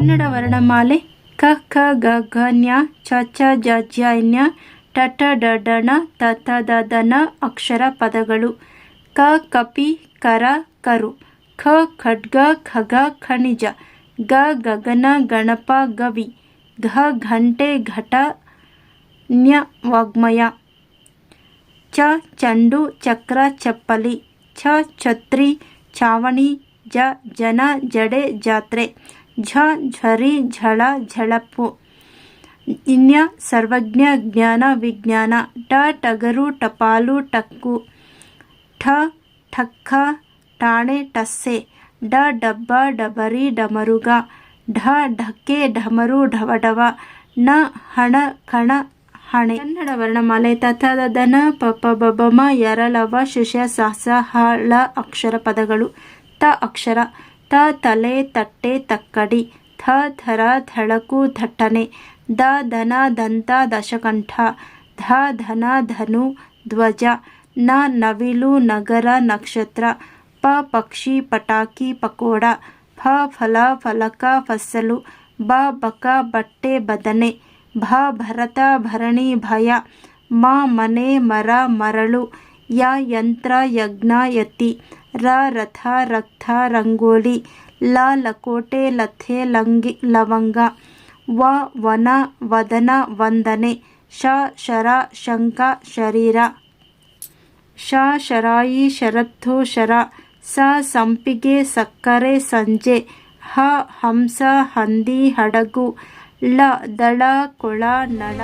ಕನ್ನಡ ವರ್ಣಮಾಲೆ. ಕ ಖ ಗ, ಘ, ನ್ಯ, ಚ ಛ ಜ ಝ ಞ ಟ ಠ ಡ ಢ ಣ, ತ ತ, ದ ದ, ನ, ಅಕ್ಷರ ಪದಗಳು. ಕ, ಕಪಿ, ಕರ, ಕರು. ಖ, ಖಡ್ಗ, ಖಗ ಖನಿಜ ಗ, ಗಗನ, ಗಣಪ, ಗವಿ. ಘ, ಘಂಟೆ, ಘಟ, ನ್ಯ, ವಾಗ್ಮಯ. ಚ, ಚಂಡು, ಚಕ್ರ, ಚಪ್ಪಲಿ. ಛ, ಛತ್ರಿ, ಛಾವಣಿ, ಜ, ಜನ, ಜಡೆ, ಜಾತ್ರೆ. ಝ, ಝರಿ, ಝಳ, ಝಳಪು. ಇನ್ಯ ಸರ್ವಜ್ಞ, ಜ್ಞಾನ, ವಿಜ್ಞಾನ. ಟ, ಟಗರು, ಟಪಾಲು, ಟಕ್ಕು. ಠ, ಠಕ್ಕ, ಠಾಣೆ ಟಸ್ಸೆ ಡ ಡಬ್ಬ, ಡಬರಿ, ಡಮರುಗ. ಢ, ಢಕ್ಕೆ, ಢಮರು, ಢವಢವ. ನ ಹಣ, ಕಣ, ಹಣೆ. ಕನ್ನಡ ವರ್ಣಮಾಲೆ ತಥಾದ ದನ ಪಪ ಬಬಮ ಯರಲವ ಶಿಷ್ಯ ಸಹಸ ಹಳ ಅಕ್ಷರ ಪದಗಳು. ತ ಅಕ್ಷರ. ತ ತಲೆ ತಟ್ಟೆ ತಕ್ಕಡಿ, ಥ ಥರ ಧಳಕು ಧಟ್ಟನೆ ದ ಧನ ದಂತ ದಶಕಂಠ, ಧ ಧನ ಧನು ಧ್ವಜ, ನ ನವಿಲು ನಗರ ನಕ್ಷತ್ರ, ಪ ಪಕ್ಷಿ ಪಟಾಕಿ ಪಕೋಡ, ಫ ಫಲ ಫಲಕ ಫಸಲು ಬ ಬಕ ಬಟ್ಟೆ ಬದನೆ, ಭ ಭರತ ಭರಣಿ ಭಯ, ಮ ಮನೆ ಮರ ಮರಳು, ಯ ಯಂತ್ರ ಯಜ್ಞ ಯತಿ ರ, ರಥ, ರಕ್ತ, ರಂಗೋಲಿ, ಲ, ಲಕೋಟೆ, ಲಥೆ, ಲಂಗಿ, ಲವಂಗ, ವ, ವನ, ವದನ, ವಂದನೆ, ಶ, ಶರ ಶಂಕ ಶರೀರ. ಶ, ಶರಾಯಿ, ಶರತ್ತು, ಶರ, ಸ, ಸಂಪಿಗೆ, ಸಕ್ಕರೆ, ಸಂಜೆ, ಹ, ಹಂಸ, ಹಂದಿ, ಹಡಗು, ಲ, ದಳ, ಕೊಳ, ನಳ.